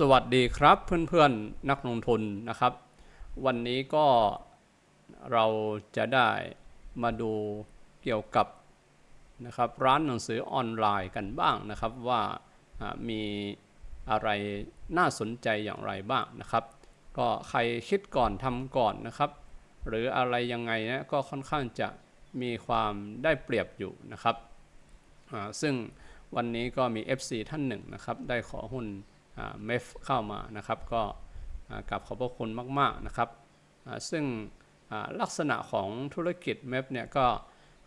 สวัสดีครับเพื่อนๆนักลงทุนนะครับ วันนี้ก็เราจะได้มาดูเกี่ยวกับนะครับร้านหนังสือออนไลน์กันบ้างนะครับว่ามีอะไรน่าสนใจอย่างไรบ้างนะครับ ก็ใครคิดก่อนทำก่อนนะครับ หรืออะไรยังไงนะก็ค่อนข้างจะมีความได้เปรียบอยู่นะครับซึ่งวันนี้ก็มี FC ท่านหนึ่งนะครับได้ขอหุ้น เมฟเข้ามานะครับก็กลับขอบพระคุณมากๆนะครับซึ่งลักษณะของธุรกิจเมฟเนี่ยก็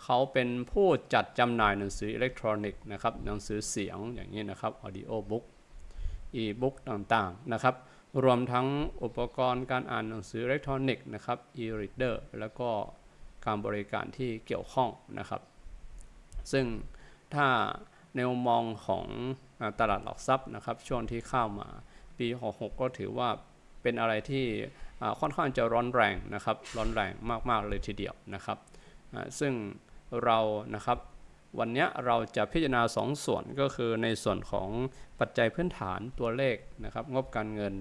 เขาเป็นผู้จัดจำหน่ายหนังสืออิเล็กทรอนิกส์นะครับหนังสือเสียงอย่างนี้นะครับ audio book e-book ต่างๆนะครับรวมทั้งอุปกรณ์การอ่านหนังสืออิเล็กทรอนิกส์นะครับ e-reader แล้วก็การบริการที่เกี่ยวข้องนะครับ ซึ่งถ้า ในมุมมองของอตลาดหลักทรัพย์นะครับ ช่วงที่เข้ามา ปี 66 ก็ถือว่าเป็นอะไรที่ค่อนข้างจะร้อนแรงนะครับ ร้อนแรงมากๆเลยทีเดียวนะครับ ซึ่งเรานะครับวันนี้เราจะพิจารณาสองส่วนก็คือในส่วนของปัจจัยพื้นฐานตัวเลขนะครับ งบการเงิน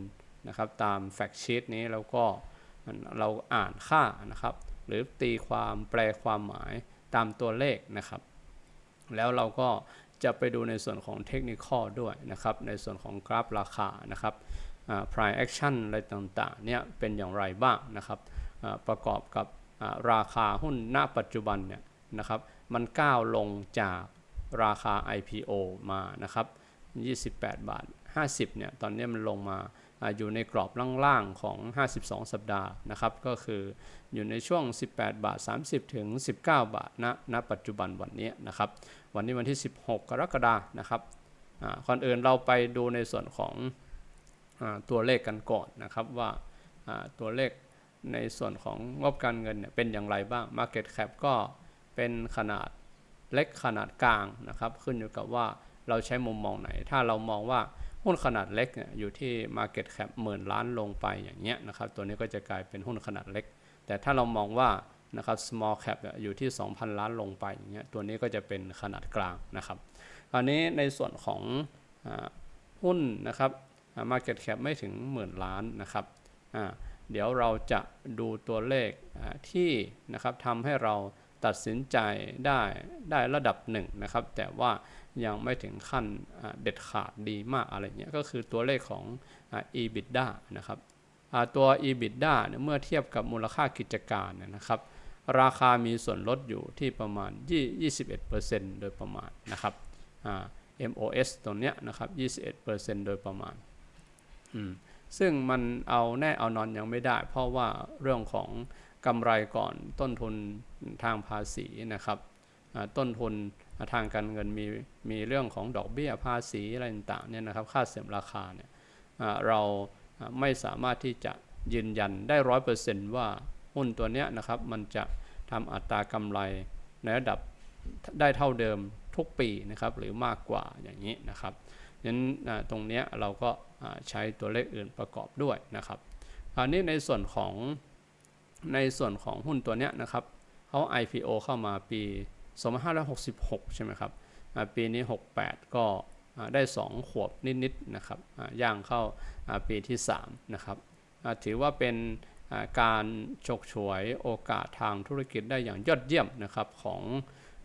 นะครับตามแฟกชีตนี้แล้วก็เราอ่านค่านะครับ หรือตีความแปลความหมายตามตัวเลขนะครับ แล้วเราก็ จะไปดูในส่วนของเทคนิคด้วยนะครับ ในส่วนของกราฟราคานะครับอ่า price action อะไรต่างๆเนี่ยเป็นอย่างไรบ้างนะครับประกอบกับราคาหุ้นณปัจจุบันเนี่ยนะครับมันก้าวลงจากราคา IPO มานะครับ 28 บาท 50เนี่ยตอนนี้มันลงมา อยู่ในกรอบล่างๆของ 52 สัปดาห์นะครับ ก็คืออยู่ในช่วง 18 บาท 30 ถึง 19 บาทณณปัจจุบันวันนี้นะครับ วันนี้วันที่ 16 กรกฎานะครับก่อนอื่นเราไปดูในส่วนของอตัวเลขกันก่อนนะครับว่าอ่าตัวเลขในส่วนของงบการเงินเนี่ยเป็นอย่างไรบ้าง Market Cap ก็เป็นขนาดเล็กขนาดกลางนะครับ ขึ้นอยู่กับว่าเราใช้มุมมองไหน ถ้าเรามองว่า หุ้นขนาดเล็กเนี่ยอยู่ที่ Market Cap หมื่นล้านลงไปอย่างเงี้ยนะครับตัวนี้ก็จะกลายเป็นหุ้นขนาดเล็ก แต่ถ้าเรามองว่านะครับ small cap อยู่ที่ 2,000 ล้านลงไปอย่างเงี้ยตัวนี้ก็จะเป็นขนาดกลางนะครับคราวนี้ในส่วนของอหุ้นนะครับอ่า market cap ไม่ถึงหมื่นล้านนะครับเดี๋ยวเราจะดูตัวเลขที่นะครับทำให้เรา ตัดสินใจได้ได้ระดับหนึ่งนะครับ แต่ว่ายังไม่ถึงขั้นเด็ดขาดดีมากอะไรเงี้ยก็คือตัวเลขของอ EBITDA นะครับตัว EBITDA เนี่ยเมื่อเทียบกับมูลค่ากิจการเนี่ยนะครับ ราคามีส่วนลดอยู่ที่ประมาณ 21%โดยประมาณนะครับ MOS ตรงเนี้ยนะครับ 21%โดยประมาณ ซึ่งมันเอาแน่เอานอนยังไม่ได้ เพราะว่าเรื่องของ กำไรก่อนต้นทุนทางภาษีนะครับต้นทุนทางการเงินมีมีเรื่องของดอกเบี้ยภาษีอะไรต่างเนี่ยนะครับค่าเสื่อมราคาเนี่ยเราไม่สามารถที่จะยืนยันได้ร้อยเปอร์เซนต์ว่าหุ้นตัวเนี้ยนะครับมันจะทำอัตรากำไรในระดับได้เท่าเดิมทุกปีนะครับหรือมากกว่าอย่างนี้นะครับฉะนั้นตรงเนี้ยเราก็ใช้ตัวเลขอื่นประกอบด้วยนะครับคราวนี้ในส่วนของ ในส่วนของหุ้นตัวเนี้ยนะครับเขา IPO เข้ามาปี2566 ใช่ไหมครับปีนี้ 68 ก็ได้ 2 ขวบนิดๆนะครับย่างเข้าปีที่3นะครับถือว่าเป็นการฉกฉวยโอกาสทางธุรกิจได้อย่างยอดเยี่ยมนะครับของ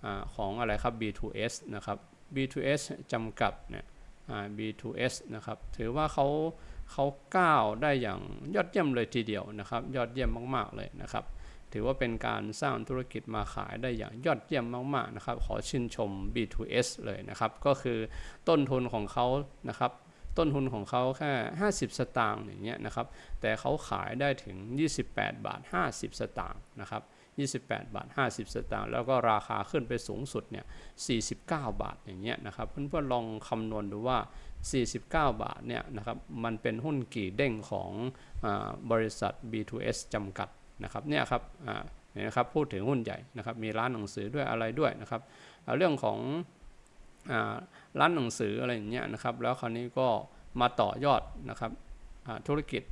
อของอะไรครับ B2S นะครับ B2S จำกัดเนี่ย B2S นะครับถือว่าเขา เขาก้าวได้อย่างยอดเยี่ยมเลยทีเดียวนะครับ ยอดเยี่ยมมาก ๆเลยนะครับ ถือว่าเป็นการสร้างธุรกิจมาขายได้อย่างยอดเยี่ยมมากๆนะครับ ขอชื่นชม B2S เลยนะครับ ก็คือต้นทุนของเขานะครับต้นทุนของเขาแค่ 50 สตางค์อย่างเงี้ยนะครับ แต่เขาขายได้ถึง 28 บาท 50 สตางค์นะครับ 28 บาท 50 สตางค์ แล้วก็ราคาขึ้นไปสูงสุดเนี่ย 49 บาทอย่างเงี้ยนะครับ เพื่อนๆลองคำนวณดูว่า 49 บาทเนี่ยนะครับมันเป็นหุ้นกี่เด้งของอบริษัท B2S จำกัดนะครับเนี่ยครับเนี่ยนะครับพูดถึงหุ้นใหญ่นะครับมีร้านหนังสือด้วยอะไรด้วยนะครับเรื่องของอร้านหนังสืออะไรอย่างเงี้ยนะครับแล้วคราวนี้ก็มาต่อยอดนะครับธุรกิจ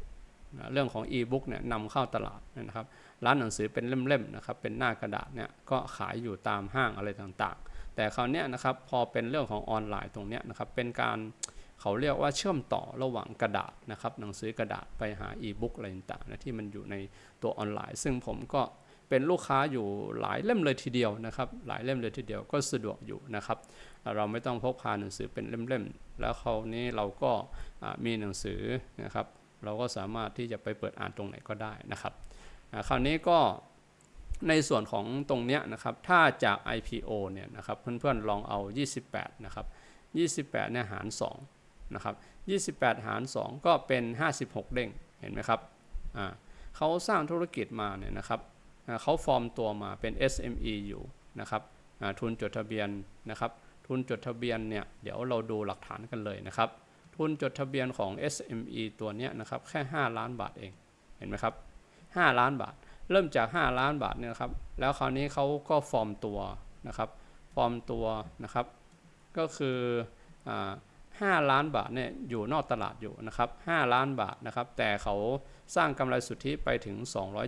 เรื่องของ e-book เนี่ยนำเข้าตลาดนะครับร้านหนังสือเป็นเล่มๆนะครับเป็นหน้ากระดาษเนี่ยก็ขายอยู่ตามห้างอะไรต่างๆ แต่คราวนี้นะครับพอเป็นเรื่องของออนไลน์ตรงเนี้ยนะครับเป็นการ เขาเรียกว่าเชื่อมต่อระหว่างกระดาษนะครับหนังสือกระดาษไปหาอีบุ๊กอะไรต่างๆนะที่มันอยู่ในตัวออนไลน์ ซึ่งผมก็เป็นลูกค้าอยู่หลายเล่มเลยทีเดียวนะครับ หลายเล่มเลยทีเดียวก็สะดวกอยู่นะครับ เราไม่ต้องพกพาหนังสือเป็นเล่มๆ แล้วคราวนี้เราก็มีหนังสือนะครับ เราก็สามารถที่จะไปเปิดอ่านตรงไหนก็ได้นะครับคราวนี้ก็ในส่วนของตรงเนี้ยนะครับ ถ้าจาก IPO เนี่ยนะครับเพื่อนๆลองเอา 28 นะครับ 28เนี่ยหาร 2 นะครับ28 หาร 2 ก็เป็น 56 เด้งเห็นไหมครับเขาสร้างธุรกิจมาเนี่ยนะครับเขาฟอร์มตัวมาเป็น SME อยู่นะครับทุนจดทะเบียนนะครับทุนจดทะเบียนเนี่ยเดี๋ยวเราดูหลักฐานกันเลยนะครับทุนจดทะเบียนของ SME ตัวเนี้ยนะครับแค่ 5 ล้านบาทเองเห็นไหมครับ 5 ล้านบาท เริ่มจาก 5 ล้านบาทเนี่ยครับแล้วคราวนี้เขาก็ฟอร์มตัวนะครับฟอร์มตัวนะครับ ก็คือ 5 ล้านบาทเนี่ยอยู่นอกตลาดอยู่นะครับ5ล้านบาทนะครับ แต่เขาสร้างกำไรสุทธิไปถึง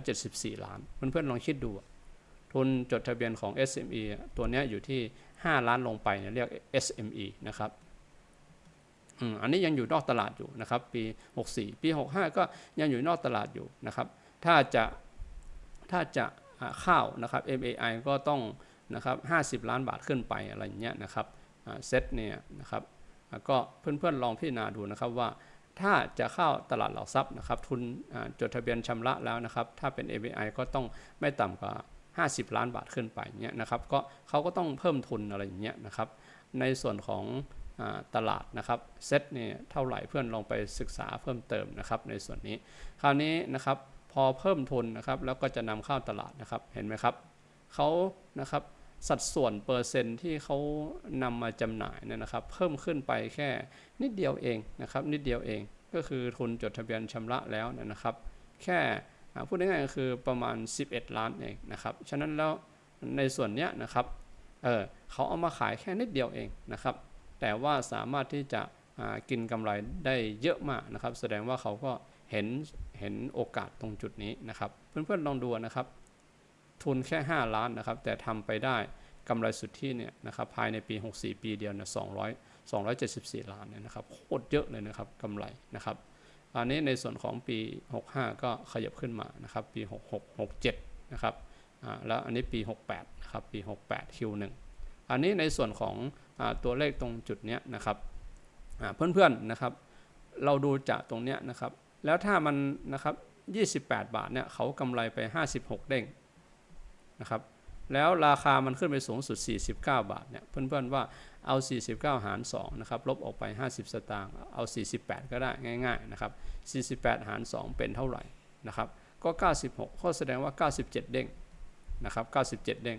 274 ล้าน เพื่อนๆลองคิดดู ทุนจดทะเบียนของ SME ตัวนี้อยู่ที่ 5 ล้านลงไปเนี่ยเรียก SME นะครับอันนี้ยังอยู่นอกตลาดอยู่นะครับ ปี 64 ปี 65 ก็ยังอยู่นอกตลาดอยู่นะครับ ถ้าจะถ้าจะเข้านะครับ MAI ก็ต้องนะครับ 50 ล้านบาทขึ้นไปอะไรอย่างเงี้ยนะครับเซ็ตเนี่ยนะครับ ก็เพื่อนๆลองพิจารณาดูนะครับว่าถ้าจะเข้าตลาดหลักทรัพย์นะครับทุนจดทะเบียนชำระแล้วนะครับถ้าเป็น ABI ก็ต้องไม่ต่ำกว่า 50 ล้านบาทขึ้นไปเงี้ยนะครับก็เขาก็ต้องเพิ่มทุนอะไรอย่างเงี้ยนะครับในส่วนของตลาดนะครับเซ็ตเนี่ยเท่าไหร่เพื่อนลองไปศึกษาเพิ่มเติมนะครับในส่วนนี้ คราวนี้นะครับพอเพิ่มทุนนะครับแล้วก็จะนำเข้าตลาดนะครับเห็นไหมครับเขานะครับ สัดส่วนเปอร์เซ็นต์ที่เขานำมาจำหน่ายเนี่ยนะครับ เพิ่มขึ้นไปแค่นิดเดียวเองนะครับ นิดเดียวเองก็คือทุนจดทะเบียนชำระแล้วนะครับ แค่พูดง่ายๆก็คือประมาณ 11 ล้านเองนะครับฉะนั้นแล้วในส่วนเนี้ยนะครับเออเขาเอามาขายแค่นิดเดียวเองนะครับ แต่ว่าสามารถที่จะกินกำไรได้เยอะมากนะครับ แสดงว่าเขาก็เห็นเห็นโอกาสตรงจุดนี้นะครับ เพื่อนๆลองดูนะครับ ทุนแค่ 5 ล้านนะครับ แต่ทำไปได้กำไรสุทธิเนี่ยนะครับภายในปี 64 ปีเดียวเนี่ย200 274 ล้านเนี่ยนะครับโคตรเยอะเลยนะครับกำไรนะครับอันนี้ในส่วนของปี 65 ก็ขยับขึ้นมานะครับปี 66 67 นะครับแล้วอันนี้ปี 68 นะครับปี 68 Q1 อันนี้ในส่วนของอตัวเลขตรงจุดเนี้ยนะครับเพื่อนๆนะครับ เราดูจากตรงเนี้ยนะครับ แล้วถ้ามันนะครับ 28 บาทเนี่ยเขากำไรไป 56 เด้ง นะครับแล้วราคามันขึ้นไปสูงสุด 49 บาทเนี่ยเพื่อนๆว่าเอา 49 หาร2นะครับลบออกไป 50 สตางค์เอา 48 ก็ได้ง่ายๆนะครับ48 หาร 2 เป็นเท่าไหร่นะครับก็ 96 ก็แสดงว่า 97 เด้งนะครับ97 เด้ง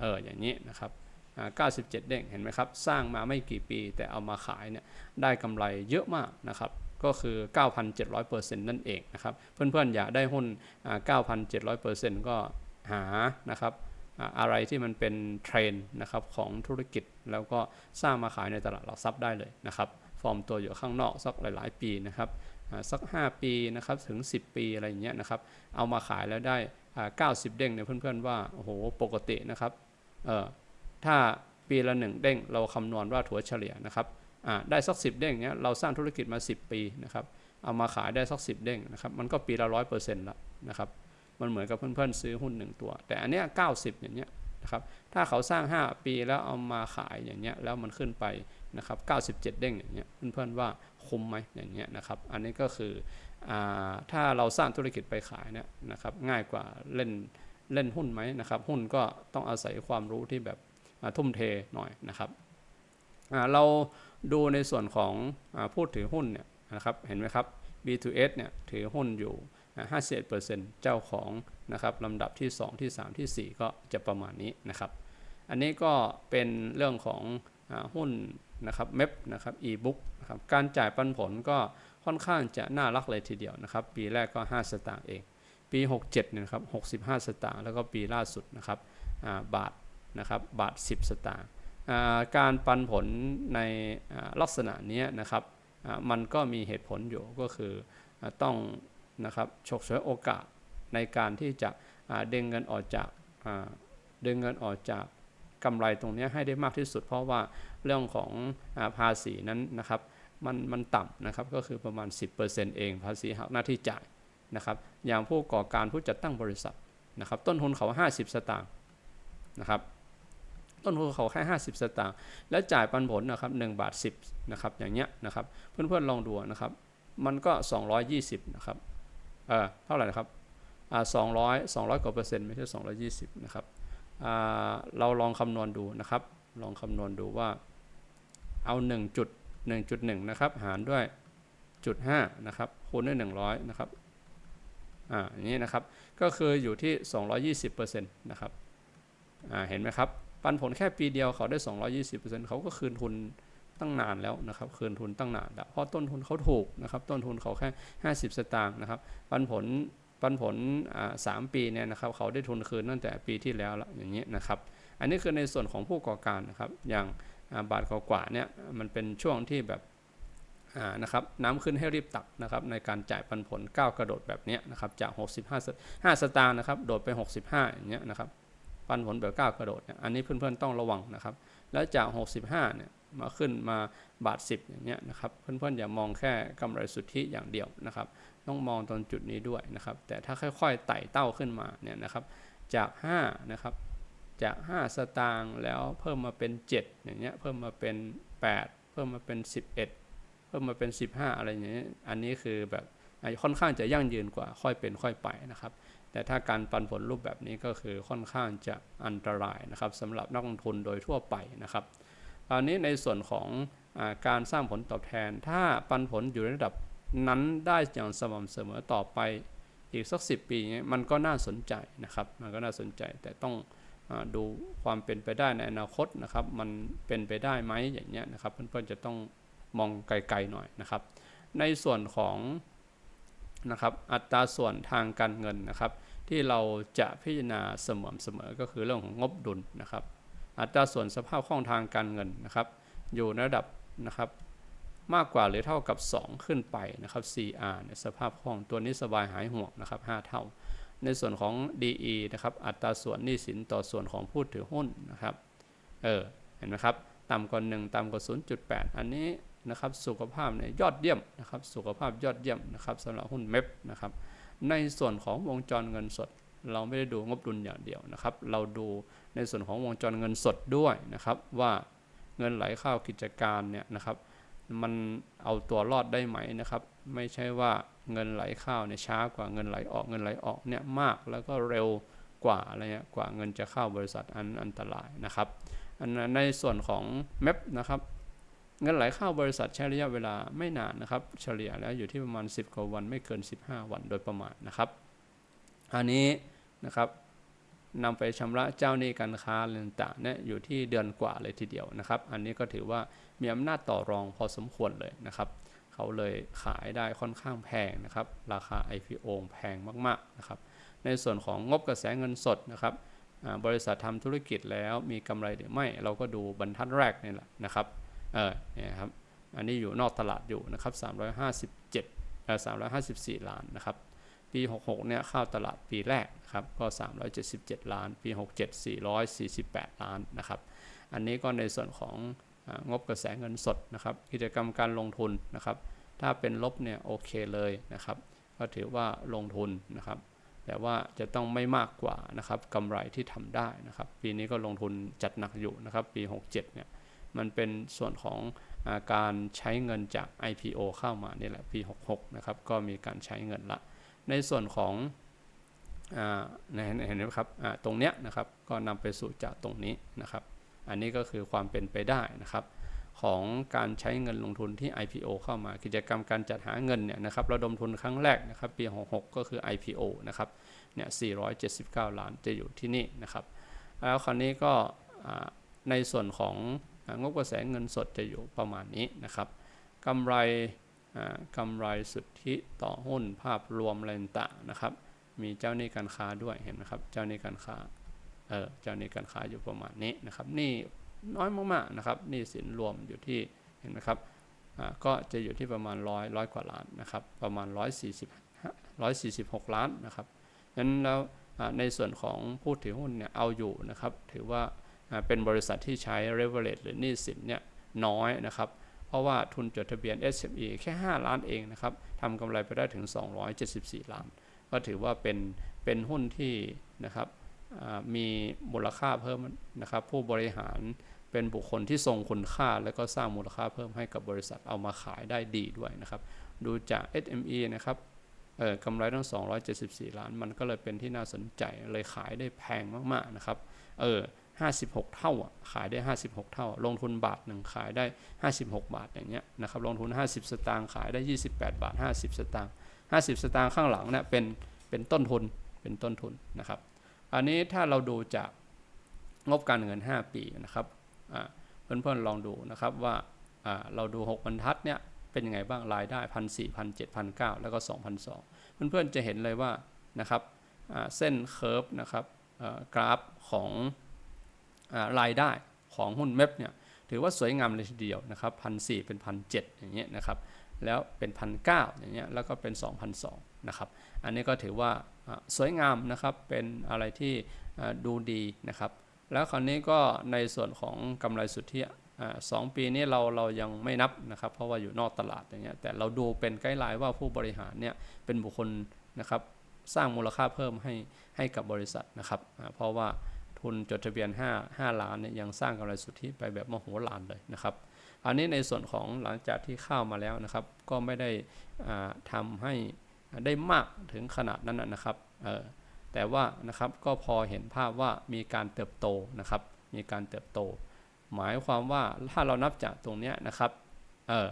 เอออย่างนี้นะครับ97 เด้งเห็นไหมครับ สร้างมาไม่กี่ปีแต่เอามาขายเนี่ยได้กำไรเยอะมากนะครับก็คือ 9,700%นั่นเองนะครับเพื่อนๆอยากได้หุ้น 9,700%ก็ หานะครับอะไรที่มันเป็นเทรนนะครับของธุรกิจแล้วก็สร้างมาขายในตลาดหลักทรัพย์ได้เลยนะครับฟอร์มตัวอยู่ข้างนอกสักหลาย ๆ ปีนะครับสัก 5 ปีนะครับถึง 10 ปีอะไรอย่างเงี้ยนะครับเอามาขายแล้วได้ 90 เด้งเนี่ยเพื่อน ๆ ว่าโอ้โหปกตินะครับเออถ้าปีละ 1 เด้งเราคำนวณว่าถัวเฉลี่ยนะครับได้สัก 10 เด้งเนี้ยเราสร้างธุรกิจมา 10 ปีนะครับเอามาขายได้สัก 10 เด้งนะครับมันก็ปีละร้อยเปอร์เซ็นต์ละนะครับ มันเหมือนกับเพื่อนๆซื้อหุ้นหนึ่งตัว แต่อันเนี้ยเก้าสิบอย่างเงี้ยนะครับถ้าเขาสร้าง 5 ปีแล้วเอามาขายอย่างเงี้ยแล้วมันขึ้นไปนะครับ97 เด้งอย่างเงี้ยเพื่อนๆว่าคุ้มไหมอย่างเงี้ยนะครับอันนี้ก็คืออถ้าเราสร้างธุรกิจไปขายเนี่ยนะครับง่ายกว่าเล่นเล่นหุ้นไหมนะครับหุ้นก็ต้องอาศัยความรู้ที่แบบทุ่มเทหน่อยนะครับเราดูในส่วนของอพูดถือหุ้นเนี่ยนะครับเห็นไหมครับ B2S เนี่ยถือหุ้นอยู่ 51%เจ้าของนะครับลำดับที่ 2 ที่ 3 ที่ 4 ก็จะประมาณนี้นะครับ อันนี้ก็เป็นเรื่องของอหุ้นนะครับเม p นะครับ e-book นะครับการจ่ายปันผลก็ค่อนข้างจะน่ารักเลยทีเดียวนะครับ ปีแรกก็ 5 สตางค์เอง ปี 67เนี่ยครับ65 สตางค์แล้วก็ปีล่าสุดนะครับบาทนะครับบาท 10 สตางค์การปันผลในลักษณะนี้นะครับมันก็มีเหตุผลอยู่ก็คือต้อง นะครับฉกฉวยโอกาสในการที่จะดึงเงินออกจากดึงเงินออกจากกำไรตรงนี้ให้ได้มากที่สุด เพราะว่าเรื่องของอภาษีนั้นนะครับมันมันต่ำนะครับก็คือประมาณ 10%เองภาษีหักหน้าที่จ่ายนะครับอย่างผู้ก่อการผู้จัดตั้งบริษัทนะครับต้นทุนเขา 50 สตางค์นะครับต้นทุนเขาแค่50 สตางค์และจ่ายปันผลนะครับ1บาท 10นะครับอย่างเงี้ยนะครับเพื่อนๆลองดูนะครับมันก็ 220นะครับ เออเท่าไหร่นะครับอ่า200 200กว่าเปอร์เซ็นต์ไม่ใช่220นะครับอ่าเราลองคำนวณดูนะครับ ลองคำนวณดูว่าเอา1จุด1.1นะครับ หารด้วยจุด5นะครับคูณด้วย100นะครับอ่าอย่างนี้นะครับ ก็คืออยู่ที่220%นะครับอ่าเห็นไหมครับ ปันผลแค่ปีเดียวเขาได้220%เขาก็คืนทุน ตั้งนานแล้วนะครับคืนทุนตั้งนานแล้วเพราะต้นทุนเขาถูกนะครับต้นทุนเขาแค่ 50 สตางค์นะครับปันผลปันผลสามปีเนี่ยนะครับเขาได้ทุนคืนตั้งแต่ปีที่แล้วแล้วอย่างนี้นะครับอันนี้คือในส่วนของผู้ก่อการนะครับอย่างบาทกว่าเนี่ยมันเป็นช่วงที่แบบนะครับน้ำขึ้นให้รีบตักนะครับในการจ่ายปันผลก้าวกระโดดแบบเนี้ยนะครับจาก 65ส5สตางค์นะครับโดดไป 65 อย่างเงี้ยนะครับปันผลแบบก้าวกระโดดเนี่ยอันนี้เพื่อนๆต้องระวังนะครับแล้วจาก 65เนี่ย มาขึ้นมาบาท 10 อย่างเงี้ยนะครับ เพื่อนๆอย่ามองแค่กำไรสุทธิอย่างเดียวนะครับ ต้องมองตรงจุดนี้ด้วยนะครับ แต่ถ้าค่อยๆไต่เต้าขึ้นมาเนี่ยนะครับ จาก5นะครับจาก 5 สตางค์แล้วเพิ่มมาเป็น 7 อย่างเงี้ยเพิ่มมาเป็น 8 เพิ่มมาเป็น 11 เพิ่มมาเป็น 15 อะไรอย่างเงี้ยอันนี้คือแบบค่อนข้างจะยั่งยืนกว่าค่อยเป็นค่อยไปนะครับ แต่ถ้าการปันผลรูปแบบนี้ก็คือค่อนข้างจะอันตรายนะครับสำหรับนักลงทุนโดยทั่วไปนะครับ อนนี้ในส่วนของอการสร้างผลตอบแทน ถ้าปันผลอยู่ในระดับนั้นได้อย่างสม่ำเสมอต่อไปอีกสัก 10 ปีเงี้ยมันก็น่าสนใจนะครับ มันก็น่าสนใจแต่ต้องดูความเป็นไปได้ในอนาคตนะครับ มันเป็นไปได้ไหมอย่างเงี้ยนะครับ เพื่อนๆจะต้องมองไกลๆหน่อยนะครับ ในส่วนของนะครับอัตราส่วนทางการเงินนะครับ ที่เราจะพิจารณาเสมอเสมอก็คือเรื่องของงบดุลนะครับ อัตราส่วนสภาพคล่องทางการเงินนะครับ อยู่ในระดับนะครับมากกว่าหรือเท่ากับ 2 ขึ้นไปนะครับ CR ในสภาพคล่องตัวนี้สบายหายห่วงนะครับ 5 เท่า ในส่วนของ DE นะครับ อัตราส่วนหนี้สินต่อส่วนของผู้ถือหุ้นนะครับ เออ เห็นไหมครับ ต่ำกว่า 1 ต่ำกว่า 0.8 อันนี้นะครับ สุขภาพเนี่ยยอดเยี่ยมนะครับ สุขภาพยอดเยี่ยมนะครับสำหรับหุ้นเม็บนะครับ ในส่วนของวงจรเงินสด เราไม่ได้ดูงบดุลอย่างเดียวนะครับ เราดูในส่วนของวงจรเงินสดด้วยนะครับ ว่าเงินไหลเข้ากิจการเนี่ยนะครับ มันเอาตัวรอดได้ไหมนะครับ ไม่ใช่ว่าเงินไหลเข้าเนี่ยช้ากว่าเงินไหลออกเงินไหลออกเนี่ยมากแล้วก็เร็วกว่าอะไรเงี้ยกว่าเงินจะเข้าบริษัทอันอันตรายนะครับอันในส่วนของเม p นะครับเงินไหลเข้าบริษัทใช้ระยะเวลาไม่นานนะครับ เฉลี่ยแล้วอยู่ที่ประมาณ 10 กว่าวันไม่เกิน 15 วันโดยประมาณนะครับ อันนี้ นะครับนำไปชำระเจ้าหนี้การค้าต่างๆเนี่ยอยู่ที่เดือนกว่าเลยทีเดียวนะครับ อันนี้ก็ถือว่ามีอำนาจต่อรองพอสมควรเลยนะครับ เขาเลยขายได้ค่อนข้างแพงนะครับ ราคา IPO แพงมากๆนะครับ ในส่วนของงบกระแสเงินสดนะครับบริษัททำธุรกิจแล้วมีกำไรหรือไม่ เราก็ดูบรรทัดแรกนี่แหละนะครับเออเนี่ยครับอันนี้อยู่นอกตลาดอยู่นะครับ357เอ่อ354 ล้านนะครับ ปี 66 เนี่ยเข้าตลาดปีแรกนะครับก็ 377 ล้าน ปี 67 448 ล้านนะครับ อันนี้ก็ในส่วนของงบกระแสเงินสดนะครับ กิจกรรมการลงทุนนะครับ ถ้าเป็นลบเนี่ยโอเคเลยนะครับ ก็ถือว่าลงทุนนะครับ แต่ว่าจะต้องไม่มากกว่านะครับกำไรที่ทำได้นะครับ ปีนี้ก็ลงทุนจัดหนักอยู่นะครับ ปี 67 เนี่ยมันเป็นส่วนของอาการใช้เงินจาก IPO เข้ามานี่แหละปี 66 นะครับ ก็มีการใช้เงินละ ในส่วนของเห็นไหมครับตรงเนี้ยนะครับก็นำไปสู่จากตรงนี้นะครับ อันนี้ก็คือความเป็นไปได้นะครับ ของการใช้เงินลงทุนที่ IPO เข้ามากิจกรรมการจัดหาเงินเนี่ยนะครับระดมทุนครั้งแรกนะครับปี 66 ก็คือ IPO นะครับเนี่ย479 ล้านจะอยู่ที่นี่นะครับ แล้วคราวนี้ก็ในส่วนของงบกระแสเงินสดจะอยู่ประมาณนี้นะครับกำไร กำไรสุทธิต่อหุ้นภาพรวมอะไรต่างนะครับ มีเจ้าหนี้การค้าด้วยเห็นไหมครับ เจ้าหนี้การค้า เออ เจ้าหนี้การค้าอยู่ประมาณนี้นะครับ นี่น้อยมากๆนะครับ นี่สินรวมอยู่ที่เห็นไหมครับ ก็จะอยู่ที่ประมาณร้อยร้อยกว่าล้านนะครับ ประมาณ 140 146 ล้านนะครับนั้นแล้วในส่วนของผู้ถือหุ้นเนี่ยเอาอยู่นะครับ ถือว่าเป็นบริษัทที่ใช้ leverage หรือหนี้สินเนี่ยน้อยนะครับ เพราะว่าทุนจดทะเบียน SME แค่ 5 ล้านเองนะครับทำกำไรไปได้ถึง 274 ล้าน ก็ถือว่าเป็นเป็นหุ้นที่นะครับอ่ามีมูลค่าเพิ่มนะครับ ผู้บริหารเป็นบุคคลที่ทรงคุณค่า และก็สร้างมูลค่าเพิ่มให้กับบริษัทเอามาขายได้ดีด้วยนะครับ ดูจาก SME นะครับเออกำไรทั้ง 274 ล้าน มันก็เลยเป็นที่น่าสนใจเลยขายได้แพงมาก ๆ นะครับ เออ 56 เท่าขายได้ 56 เท่า ลงทุนบาทหนึ่งขายได้ 56 บาทอย่างเงี้ยนะครับลงทุน 50 สตางค์ขายได้ 28 บาท 50 สตางค์50 สตางค์ข้างหลังเนี่ยเป็นเป็นต้นทุนเป็นต้นทุนนะครับ อันนี้ถ้าเราดูจากงบการเงิน 5 ปีนะครับอ่าเพื่อนๆลองดูนะครับว่าเราดู 6 บรรทัดเนี่ยเป็นยังไงบ้างรายได้พันสี่พันเจ็ดพันเก้าแล้วก็สองพันสองเพื่อนๆจะเห็นเลยว่านะครับเส้นเคอร์ฟนะครับกราฟของ รายได้ของหุ้นเม็บเนี่ยถือว่าสวยงามเลยทีเดียวนะครับพันสี่เป็นพันเจ็ดอย่างเงี้ยนะครับแล้วเป็นพันเก้าอย่างเงี้ยแล้วก็เป็นสองพันสองนะครับอันนี้ก็ถือว่าสวยงามนะครับเป็นอะไรที่ดูดีนะครับแล้วคราวนี้ก็ในส่วนของกำไรสุทธิสองปีนี้เราเรายังไม่นับนะครับ เพราะว่าอยู่นอกตลาดอย่างเงี้ยแต่เราดูเป็นไกด์ไลน์ว่าผู้บริหารเนี่ยเป็นบุคคลนะครับสร้างมูลค่าเพิ่มให้ให้กับบริษัทนะครับเพราะว่า ทุนจดทะเบียน 5 5 ล้านเนี่ยยังสร้างกำไรสุทธิไปแบบมโหฬารเลยนะครับ อันนี้ในส่วนของหลังจากที่เข้ามาแล้วนะครับ ก็ไม่ได้อ่าทำให้ได้มากถึงขนาดนั้นนะครับเออแต่ว่านะครับก็พอเห็นภาพว่ามีการเติบโตนะครับ มีการเติบโต หมายความว่าถ้าเรานับจากตรงนี้นะครับเออ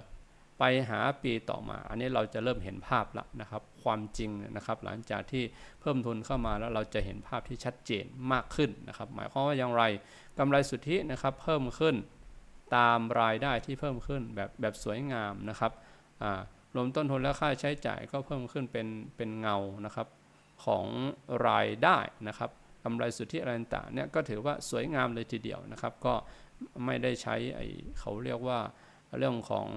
ไปหาปีต่อมา อันนี้เราจะเริ่มเห็นภาพละนะครับ ความจริงนะครับหลังจากที่เพิ่มทุนเข้ามาแล้วเราจะเห็นภาพที่ชัดเจนมากขึ้นนะครับ หมายความว่าอย่างไรกำไรสุทธินะครับเพิ่มขึ้นตามรายได้ที่เพิ่มขึ้นแบบแบบสวยงามนะครับอ่ารวมต้นทุนและค่าใช้จ่ายก็เพิ่มขึ้นเป็นเป็นเงานะครับของรายได้นะครับกำไรสุทธิอะไรต่างเนี่ยก็ถือว่าสวยงามเลยทีเดียวนะครับ ก็ไม่ได้ใช้ไอเขาเรียกว่าเรื่องของ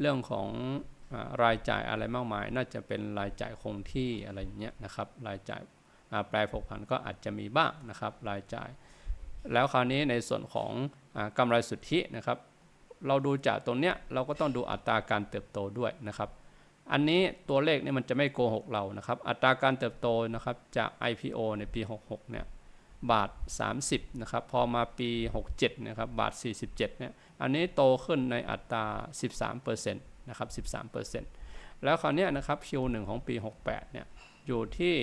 เรื่องของอรายจ่ายอะไรมากมาย น่าจะเป็นรายจ่ายคงที่อะไรอย่างเงี้ยนะครับ รายจ่ายแปรผกผันก็อาจจะมีบ้างนะครับ รายจ่าย แล้วคราวนี้ในส่วนของอากำไรสุทธินะครับ เราดูจากตรงเนี้ยเราก็ต้องดูอัตราการเติบโตด้วยนะครับ อันนี้ตัวเลขเนี่ยมันจะไม่โกหกเรานะครับ อัตราการเติบโตนะครับจาก IPO ในปี 66 เนี่ย บาท 30นะครับพอมาปี 67นะครับบาท 47เนี่ยอันนี้โตขึ้นในอัตรา 13%นะครับ 13%แล้วคราวนี้นะครับ Q1 ของปี 68เนี่ยอยู่ที่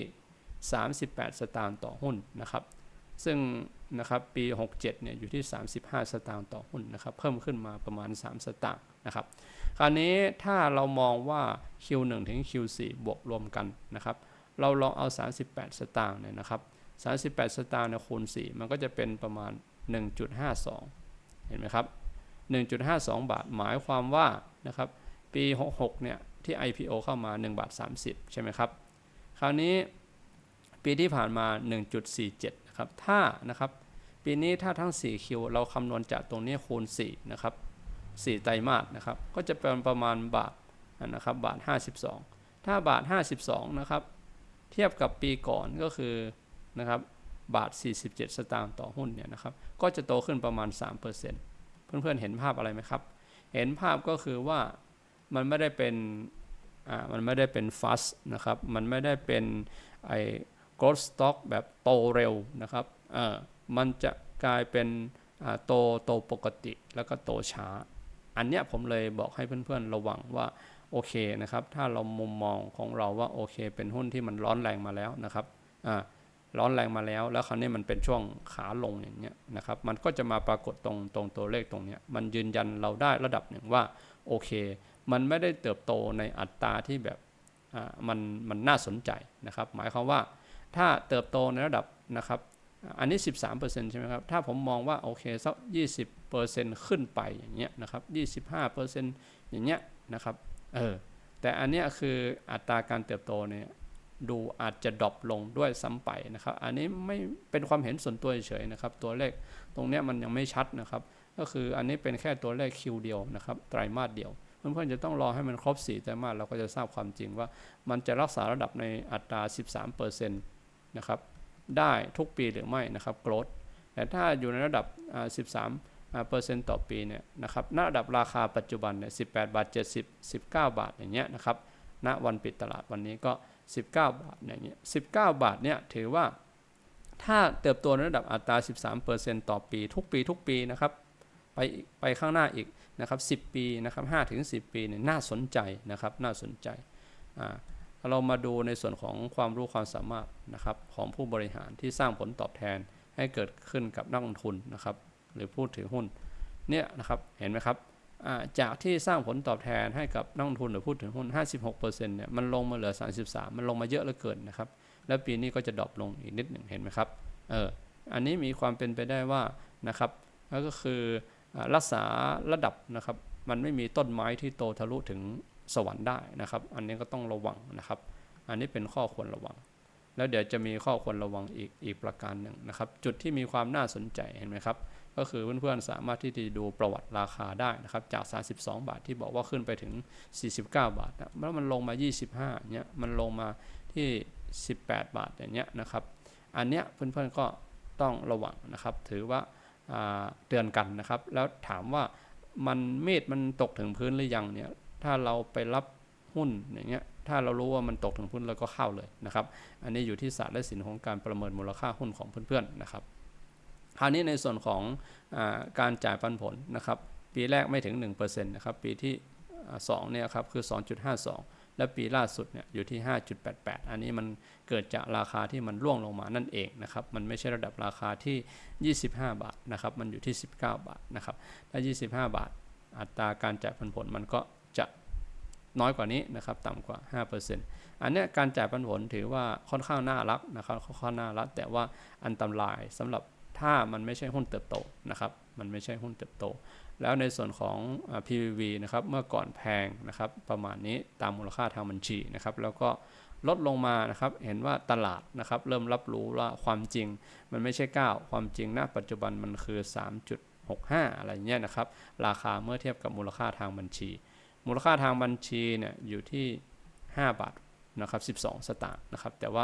38 สตางค์ต่อหุ้นนะครับ ซึ่งนะครับปี 67เนี่ยอยู่ที่ 35 สตางค์ต่อหุ้นนะครับเพิ่มขึ้นมาประมาณ 3 สตางค์นะครับคราวนี้ถ้าเรามองว่า Q1 ถึง Q4 บวกรวมกันนะครับเราลองเอา 38 สตางค์เนี่ยนะครับ 38 สตางค์เนี่ยคูณ 4 มันก็จะเป็นประมาณ 1.52 เห็นไหมครับ 1.52 บาทหมายความว่านะครับปี 66 เนี่ยที่ IPO เข้ามา 1 บาท 30 ใช่ไหมครับ คราวนี้ปีที่ผ่านมา 1.47 นะครับ ถ้านะครับปีนี้ถ้าทั้ง 4 คิว เราคำนวณจากตรงนี้คูณ 4 นะครับ 4 ไตรมาสนะครับ ก็จะเป็นประมาณบาทนะครับบาท 52 ถ้าบาท 52 นะครับ เทียบกับปีก่อนก็คือ นะครับบาท 47 สตางค์ต่อหุ้นเนี่ยนะครับก็จะโตขึ้นประมาณ 3%เพื่อนๆเห็นภาพอะไรไหมครับ เห็นภาพก็คือว่ามันไม่ได้เป็นอ่ามันไม่ได้เป็นฟัสนะครับมันไม่ได้เป็นไอ้ growth stock แบบโตเร็วนะครับเออมันจะกลายเป็นอ่าโตโตปกติแล้วก็โตช้า อันเนี้ยผมเลยบอกให้เพื่อนๆระวังว่าโอเคนะครับ ถ้าเรามุมมองของเราว่าโอเค เป็นหุ้นที่มันร้อนแรงมาแล้วนะครับอ่า ร้อนแรงมาแล้ว แล้วคราวนี้มันเป็นช่วงขาลงอย่างเงี้ยนะครับ มันก็จะมาปรากฏตรงตรงตัวเลขตรงเนี้ยมันยืนยันเราได้ระดับหนึ่งว่าโอเค มันไม่ได้เติบโตในอัตราที่แบบอ่ามันมันน่าสนใจนะครับ หมายความว่าถ้าเติบโตในระดับนะครับ อันนี้ 13%ใช่ไหมครับ ถ้าผมมองว่าโอเคสัก20%ขึ้นไปอย่างเงี้ยนะครับ 25%อย่างเงี้ยนะครับ เออ แต่อันเนี้ยคืออัตราการเติบโตเนี่ย ดูอาจจะดรอปลงด้วยซ้ำไปนะครับ อันนี้ไม่เป็นความเห็นส่วนตัวเฉยๆนะครับ ตัวเลขตรงนี้มันยังไม่ชัดนะครับ ก็คืออันนี้เป็นแค่ตัวเลขคิวเดียวนะครับ ไตรมาสเดียวเพื่อนๆจะต้องรอให้มันครบ4ไตรมาสเราก็จะทราบความจริงว่า มันจะรักษาระดับในอัตรา 13%นะครับได้ทุกปีหรือไม่นะครับ growth แต่ถ้าอยู่ในระดับอ่า13อ่อ่าเปอร์เซ็นต์ต่อปีเนี่ยนะครับณระดับราคาปัจจุบันเนี่ย18 บาท 70 19 บาทอย่างเงี้ยนะครับณวันปิดตลาดวันนี้ก็ 19 บาทอย่างเงี้ย19 บาทเนี่ยถือว่าถ้าเติบโตในระดับอัตรา 13%ต่อปี ทุกปีทุกปีนะครับไปไปข้างหน้าอีกนะครับ 10 ปีนะครับ5ถึง 10 ปีเนี่ยน่าสนใจนะครับน่าสนใจอ่าเรามาดูในส่วนของความรู้ความสามารถนะครับของผู้บริหารที่สร้างผลตอบแทนให้เกิดขึ้นกับนักลงทุนนะครับ หรือผู้ถือหุ้นเนี่ยนะครับเห็นไหมครับ จากที่สร้างผลตอบแทนให้กับนักลงทุนหรือผู้ถือหุ้น 56%เนี่ยมันลงมาเหลือ 33 มันลงมาเยอะเหลือเกินนะครับ แล้วปีนี้ก็จะดรอปลงอีกนิดหนึ่งเห็นไหมครับเอออันนี้มีความเป็นไปได้ว่านะครับก็คือรักษาระดับนะครับ มันไม่มีต้นไม้ที่โตทะลุถึงสวรรค์ได้นะครับ อันนี้ก็ต้องระวังนะครับ อันนี้เป็นข้อควรระวัง แล้วเดี๋ยวจะมีข้อควรระวังอีกอีกประการหนึ่งนะครับ จุดที่มีความน่าสนใจเห็นไหมครับ ก็คือเพื่อนๆสามารถที่จะดูประวัติราคาได้นะครับจาก 32 บาทที่บอกว่าขึ้นไปถึง 49 บาทนะแล้วมันลงมา 25เนี่ยมันลงมาที่ 18 บาทอย่างเงี้ยนะครับ อันเนี้ยเพื่อนๆก็ต้องระวังนะครับ ถือว่าเตือนกันนะครับ แล้วถามว่ามันเมฆมันตกถึงพื้นหรือยังเนี่ยถ้าเราไปรับหุ้นอย่างเงี้ยถ้าเรารู้ว่ามันตกถึงพื้นเราก็เข้าเลยนะครับ อันนี้อยู่ที่ศาสตร์และศิลป์ของการประเมินมูลค่าหุ้นของเพื่อนๆนะครับ คราวนี้ในส่วนของอการจ่ายปันผลนะครับ ปีแรกไม่ถึง1%นะครับ ปีที่2เนี่ยครับคือ 2.52 และปีล่าสุดเนี่ยอยู่ที่ 5.88 อันนี้มันเกิดจากราคาที่มันร่วงลงมานั่นเองนะครับ มันไม่ใช่ระดับราคาที่ 25 บาทนะครับ มันอยู่ที่ 19 บาทนะครับ ถ้า 25 บาท อัตราการจ่ายปันผลมันก็จะน้อยกว่านี้นะครับ ต่ำกว่า 5%อันนี้การจ่ายปันผลถือว่าค่อนข้างน่ารักนะครับ ค่อนข้างน่ารัก แต่ว่าอันตรายสำหรับ ถ้ามันไม่ใช่หุ้นเติบโตนะครับ มันไม่ใช่หุ้นเติบโต แล้วในส่วนของ PVV นะครับ เมื่อก่อนแพงนะครับ ประมาณนี้ตามมูลค่าทางบัญชีนะครับ แล้วก็ลดลงมานะครับ เห็นว่าตลาดนะครับ เริ่มรับรู้ว่าความจริงมันไม่ใช่ 9 ความจริงณปัจจุบันมันคือ 3.65 อะไรเงี้ยนะครับ ราคาเมื่อเทียบกับมูลค่าทางบัญชี มูลค่าทางบัญชีเนี่ยอยู่ที่ 5 บาทนะครับ 12 สตางค์นะครับ แต่ว่า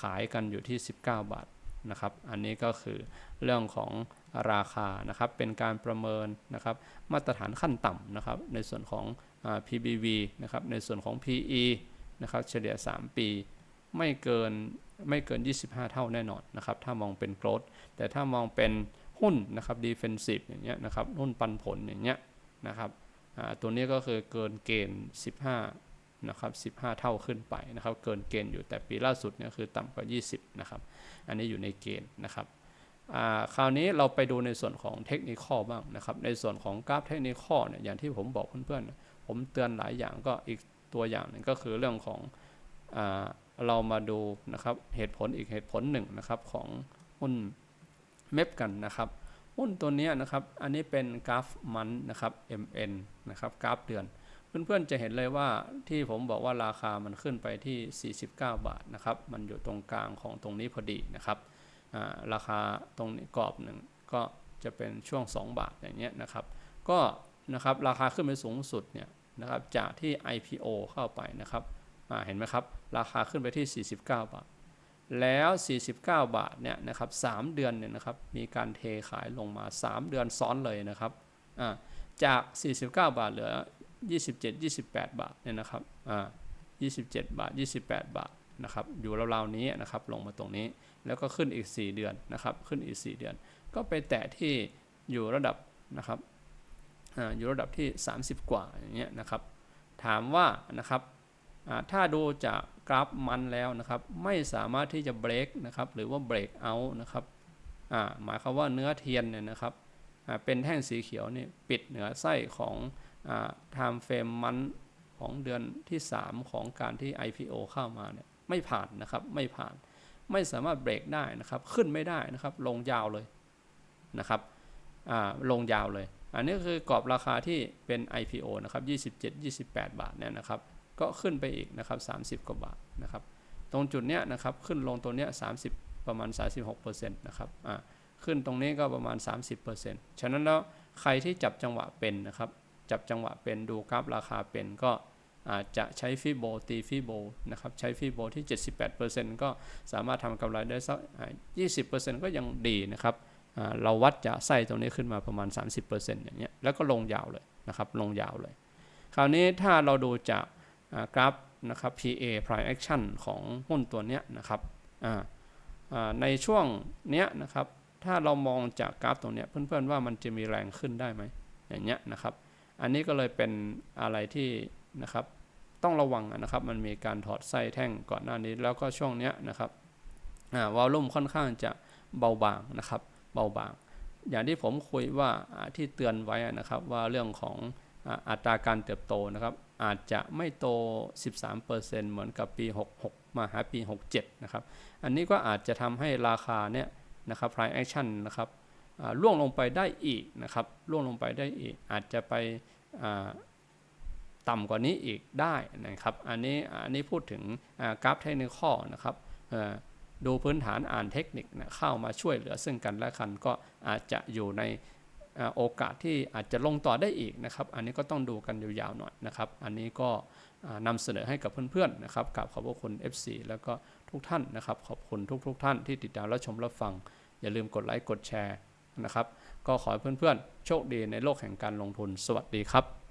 ขายกันอยู่ที่ 19 บาท นะครับ อันนี้ก็คือเรื่องของราคานะครับ เป็นการประเมินนะครับ มาตรฐานขั้นต่ำนะครับ ในส่วนของ PBV นะครับ ในส่วนของ PE นะครับ เฉลี่ย 3 ปี ไม่เกินไม่เกิน 25 เท่าแน่นอนนะครับ ถ้ามองเป็นโกลด์แต่ถ้ามองเป็นหุ้นนะครับ defensive อย่างเงี้ยนะครับ หุ้นปันผลอย่างเงี้ยนะครับตัวนี้ก็คือเกินเกณฑ์ 15 นะครับ15 เท่าขึ้นไปนะครับเกินเกณฑ์อยู่แต่ปีล่าสุดเนี่ยคือต่ำกว่า 20นะครับอันนี้อยู่ในเกณฑ์นะครับคราวนี้เราไปดูในส่วนของเทคนิคบ้างนะครับในส่วนของกราฟเทคนิคเนี่ยอย่างที่ผมบอกเพื่อนๆ ผมเตือนหลายอย่างก็อีกตัวอย่างหนึ่งก็คือเรื่องของอเรามาดูนะครับเหตุผลอีกเหตุผลหนึ่งนะครับของหุ้นเม็บกันนะครับหุ้นตัวนี้นะครับอันนี้เป็นกราฟมันนะครับ MN นะครับกราฟเดือน เพื่อนๆจะเห็นเลยว่าที่ผมบอกว่าราคามันขึ้นไปที่ 49 บาทนะครับ มันอยู่ตรงกลางของตรงนี้พอดีนะครับราคาตรงนี้กรอบหนึ่งก็จะเป็นช่วง 2 บาทอย่างเงี้ยนะครับ ก็นะครับราคาขึ้นไปสูงสุดเนี่ยนะครับจากที่ IPO เข้าไปนะครับเห็นไหมครับ ราคาขึ้นไปที่ 49 บาท แล้ว 49 บาทเนี่ยนะครับ3เดือนเนี่ยนะครับมีการเทขายลงมา 3 เดือนซ้อนเลยนะครับจาก 49 บาทเหลือ 27 28 บาทเนี่ยนะครับอ่า27 บาท 28 บาทนะครับอยู่ราวๆนี้นะครับลงมาตรงนี้แล้วก็ขึ้นอีก 4 เดือนนะครับขึ้นอีก 4 เดือน ก็ไปแตะที่อยู่ระดับนะครับอยู่ระดับที่ 30 กว่าอย่างเงี้ยนะครับ ถามว่านะครับถ้าดูจากกราฟมันแล้วนะครับ ไม่สามารถที่จะเบรกนะครับหรือว่าเบรกเอานะครับหมายความว่าเนื้อเทียนเนี่ยนะครับเป็นแท่งสีเขียวนี่ปิดเหนือไส้ของ ไทม์เฟรมมันของเดือนที่ 3 ของการที่ IPO เข้ามาเนี่ยไม่ผ่านนะครับไม่ผ่านไม่สามารถเบรกได้นะครับขึ้นไม่ได้นะครับลงยาวเลยนะครับลงยาวเลย อันนี้คือกรอบราคาที่เป็น IPO นะครับ27-28 บาทเนี่ยนะครับก็ขึ้นไปอีกนะครับ30 กว่าบาทนะครับตรงจุดเนี้ยนะครับขึ้นลงตัวเนี้ย30 ประมาณ 36%นะครับอ่าขึ้นตรงนี้ก็ประมาณ 30%ฉะนั้นแล้วใครที่จับจังหวะเป็นนะครับ จับจังหวะเป็นดูกราฟราคาเป็นก็อาจจะใช้ฟีโบตีฟีโบนะครับใช้ฟีโบที่ 78%ก็สามารถทำกำไรได้สัก 20%ก็ยังดีนะครับเราวัดจากไส้ตรงนี้ขึ้นมาประมาณ 30%อย่างเงี้ยแล้วก็ลงยาวเลยนะครับลงยาวเลย คราวนี้ถ้าเราดูจากกราฟนะครับ PA price action ของหุ้นตัวเนี้ยนะครับในช่วงเนี้ยนะครับถ้าเรามองจากกราฟตรงเนี้ยเพื่อนๆว่ามันจะมีแรงขึ้นได้ไหมอย่างเงี้ยนะครับ อันนี้ก็เลยเป็นอะไรที่นะครับต้องระวังนะครับ มันมีการถอดไส้แท่งก่อนหน้านี้ แล้วก็ช่วงเนี้ยนะครับวอลลุ่มค่อนข้างจะเบาบางนะครับ เบาบาง อย่างที่ผมคุยว่าที่เตือนไว้นะครับว่าเรื่องของอัตราการเติบโตนะครับ อาจจะไม่โต 13%เหมือนกับปี 66 มาหาปี 67 นะครับ อันนี้ก็อาจจะทำให้ราคาเนี่ยนะครับ price action นะครับ ล่วงลงไปได้อีกนะครับล่วงลงไปได้อีก อาจจะไปอ่าต่ำกว่านี้อีกได้นะครับอันนี้อันนี้พูดถึงกราฟเทคนิคนะครับดูพื้นฐานอ่านเทคนิคนะเข้ามาช่วยเหลือซึ่งกันและกันก็อาจจะอยู่ในอโอกาสที่อาจจะลงต่อได้อีกนะครับ อันนี้ก็ต้องดูกันยาวๆหน่อยนะครับ อันนี้ก็อ่านำเสนอให้กับเพื่อนๆนะครับกับขอบคุณ FC แล้วก็ทุกท่านนะครับ ขอบคุณทุกๆท่านที่ติดตามและชมรับฟัง อย่าลืมกดไลค์กดแชร์ นะครับ ก็ขอให้เพื่อนๆ โชคดีในโลกแห่งการลงทุนสวัสดีครับ